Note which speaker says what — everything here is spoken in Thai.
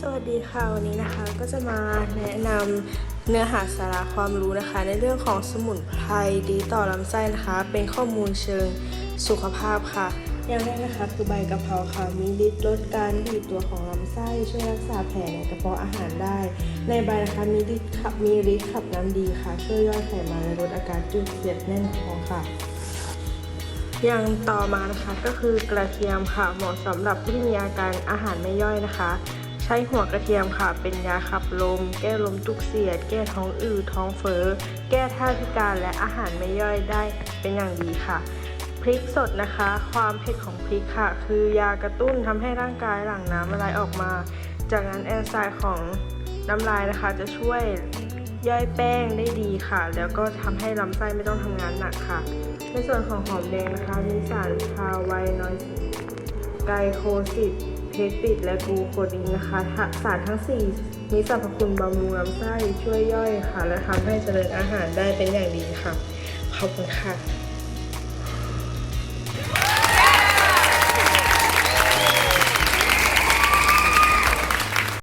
Speaker 1: สวัสดีค่ะวันนี้นะคะก็จะมาแนะนำเนื้อหาสาระความรู้นะคะ ในเรื่องของสมุนไพรดีต่อลำไส้นะคะ เป็นข้อมูลเชิงสุขภาพค่ะ อย่างแรกนะคะคือใบกะเพราค่ะมีฤทธิ์ลดการบีบตัวของลำไส้ช่วยรักษาแผลในกระเพาะอาหารได้ ในใบนะคะมีฤทธิ์ขับมีฤทธิ์ขับน้ำดีค่ะ ช่วยย่อยไขมันและลดอาการจืดเสียดแน่นท้องค่ะอย่างต่อมานะคะก็คือกระเทียมค่ะเหมาะสำหรับผู้ที่มีอาการอาหารไม่ย่อยนะคะ ใช้หัวกระเทียมค่ะ เป็นยาขับลม แก้ลมจุกเสียด แก้ท้องอืดท้องเฟ้อ แก้ท่าพิการและอาหารไม่ย่อยได้เป็นอย่างดีค่ะ พริกสดนะคะ ความเผ็ดของพริกค่ะ คือยากระตุ้นทำให้ร่างกายหลั่งน้ำละลายออกมา จากนั้นแอนไซม์ของน้ำลายนะคะจะช่วยย่อยแป้งได้ดีค่ะ แล้วก็ทำให้ลำไส้ไม่ต้องทำงานหนักค่ะ ในส่วนของหอมแดงนะคะมีสารคาไวนอยไกลโคซิด เทปติดและกูโคดินนะคะถ้าสารทั้ง 4 มีสรรพคุณบำรุงลำไส้ช่วยย่อยค่ะ และทำให้เจริญอาหารได้เป็นอย่างดีค่ะ ขอบคุณค่ะ